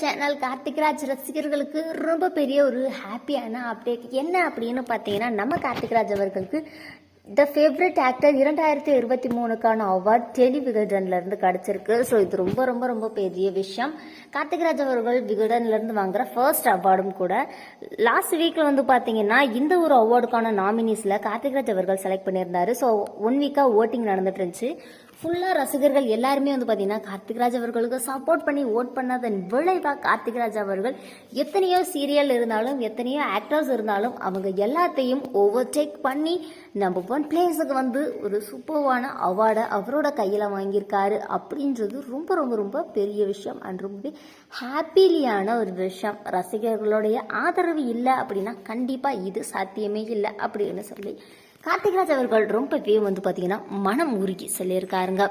Channel Karthikraj ரசிகர்களுக்கு ரொம்ப பெரிய ஒரு ஹாப்பியான அப்டேட் என்ன அப்படின்னு பார்த்தீங்கன்னா நம்ம கார்த்திக்ராஜ் அவர்களுக்கு த ஃபேவரட் ஆக்டர் இரண்டாயிரத்தி இருபத்தி மூணுக்கான அவார்ட் டெலி விகடன்லேருந்து கிடச்சிருக்கு. ஸோ இது ரொம்ப ரொம்ப ரொம்ப பெரிய விஷயம். கார்த்திகராஜ் அவர்கள் விகடன்லேருந்து வாங்குற ஃபர்ஸ்ட் அவார்டும் கூட. லாஸ்ட் வீக்கில் வந்து பார்த்தீங்கன்னா இந்த ஒரு அவார்டுக்கான நாமினிஸில் கார்த்திகராஜ் அவர்கள் செலக்ட் பண்ணியிருந்தாரு. ஸோ ஒன் வீக்காக ஓட்டிங் நடந்துட்டு இருந்துச்சு. ஃபுல்லாக ரசிகர்கள் எல்லாருமே வந்து பார்த்தீங்கன்னா கார்த்திக்ராஜ் அவர்களுக்கு சப்போர்ட் பண்ணி ஓட் பண்ணதன் விளைவாக கார்த்திக்ராஜ் அவர்கள் எத்தனையோ சீரியல் இருந்தாலும் எத்தனையோ ஆக்டர்ஸ் இருந்தாலும் அவங்க எல்லாத்தையும் ஓவர்டேக் பண்ணி நம்பர் ஒன் பிளேஸுக்கு வந்து ஒரு சூப்பர்வான அவார்டை அவரோட கையில் வாங்கியிருக்காரு அப்படின்றது ரொம்ப ரொம்ப ரொம்ப பெரிய விஷயம். அண்ட் ரொம்பவே ஹாப்பிலியான ஒரு விஷயம். ரசிகர்களுடைய ஆதரவு இல்லை அப்படின்னா கண்டிப்பாக இது சாத்தியமே இல்லை அப்படின்னு சொல்லி கார்த்திக்ராஜ் அவர்கள் ரொம்ப பேர் வந்து பார்த்தீங்கன்னா மனம் உருகி சொல்லியிருக்காருங்க.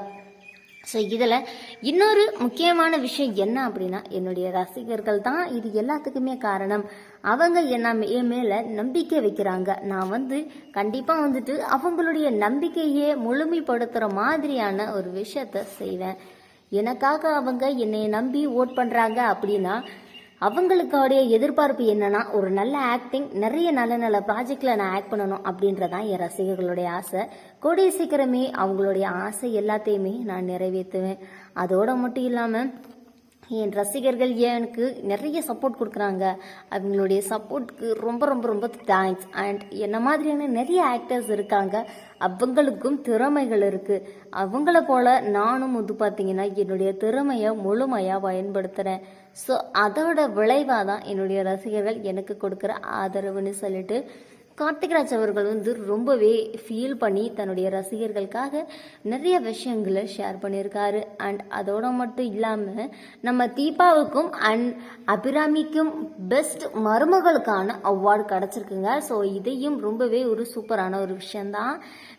ஸோ இதில் இன்னொரு முக்கியமான விஷயம் என்ன அப்படின்னா என்னுடைய ரசிகர்கள் தான் இது எல்லாத்துக்குமே காரணம். அவங்க என்ன என் மேலே நம்பிக்கை வைக்கிறாங்க. நான் வந்து கண்டிப்பாக வந்துட்டு அவங்களுடைய நம்பிக்கையே முழுமைப்படுத்துகிற மாதிரியான ஒரு விஷயத்த செய்வேன். எனக்காக அவங்க என்னை நம்பி ஓட் பண்ணுறாங்க அப்படின்னா அவங்களுக்காடைய எதிர்பார்ப்பு என்னன்னா ஒரு நல்ல ஆக்டிங் நிறைய நல்ல நல்ல ப்ராஜெக்ட்ல நான் ஆக்ட் பண்ணணும் அப்படின்றதான் என் ரசிகர்களுடைய ஆசை. கூடிய சீக்கிரமே அவங்களுடைய ஆசை எல்லாத்தையுமே நான் நிறைவேற்றுவேன். அதோட மட்டும் இல்லாமல் என் ரசிகர்கள் எனக்கு நிறைய சப்போர்ட் கொடுக்குறாங்க. அவங்களுடைய சப்போர்ட்க்கு ரொம்ப ரொம்ப ரொம்ப தேங்க்ஸ் அண்ட் என்ன மாதிரியான நிறைய ஆக்டர்ஸ் இருக்காங்க. அவங்களுக்கும் திறமைகள் இருக்குது அவங்கள போல் நானும் வந்து பார்த்தீங்கன்னா என்னுடைய திறமையை முழுமையாக பயன்படுத்துகிறேன் ஸோ அதோட விளைவாக தான் என்னுடைய ரசிகர்கள் எனக்கு கொடுக்குற ஆதரவுன்னு சொல்லிட்டு கார்த்திக்ராஜ் அவர்கள் வந்து ரொம்பவே ஃபீல் பண்ணி தன்னுடைய ரசிகர்களுக்காக நிறைய விஷயங்களை ஷேர் பண்ணியிருக்காரு. அண்ட் அதோட மட்டும் இல்லாமல் நம்ம தீபாவுக்கும் அண்ட் அபிராமிக்கும் பெஸ்ட் மருமகளுக்கான அவார்டு கிடச்சிருக்குங்க. ஸோ இதையும் ரொம்பவே ஒரு சூப்பரான ஒரு விஷயந்தான்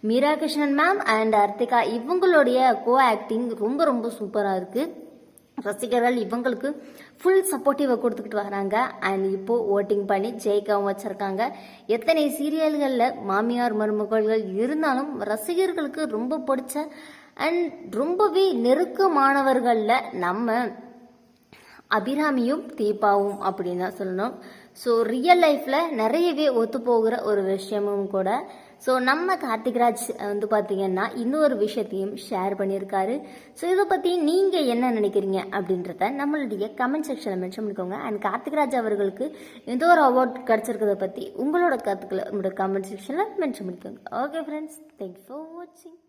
மீரா கிருஷ்ணன் மேம் அண்ட் அர்த்திகா இவங்களுடைய கோ ஆக்டிங் ரொம்ப ரொம்ப சூப்பராக இருக்குது ரசிகர்கள் இவங்களுக்கு ஃபுல் சப்போர்ட்டிவை கொடுத்துக்கிட்டு வராங்க. அண்ட் இப்போ ஓட்டிங் பண்ணி ஜெயிக்கவும் வச்சிருக்காங்க. எத்தனை சீரியல்களில் மாமியார் மருமகள்கள் இருந்தாலும் ரசிகர்களுக்கு ரொம்ப பிடிச்ச அண்ட் ரொம்பவே நெருக்கமானவர்களில் நம்ம அபிராமியும் தீபாவும் அப்படின்னு தான் சொல்லணும். ஸோ ரியல் லைஃப்பில் நிறையவே ஒத்து போகிற ஒரு விஷயமும் கூட ஸோ நம்ம கார்த்திக்ராஜ் வந்து பார்த்தீங்கன்னா இன்னொரு விஷயத்தையும் ஷேர் பண்ணியிருக்காரு. ஸோ இதை பற்றி நீங்கள் என்ன நினைக்கிறீங்க அப்படின்றத நம்மளுடைய கமெண்ட் செக்ஷனில் மென்ஷன் பண்ணிக்கோங்க. அண்ட் கார்த்திக்ராஜ் அவர்களுக்கு எந்த ஒரு அவார்ட் கிடச்சிருக்கிறத பற்றி உங்களோட கருத்துக்களை உங்களோட கமெண்ட் செக்ஷனில் மென்ஷன் பண்ணிக்கோங்க. ஓகே ஃப்ரெண்ட்ஸ் தேங்க்யூ ஃபார் வாட்சிங்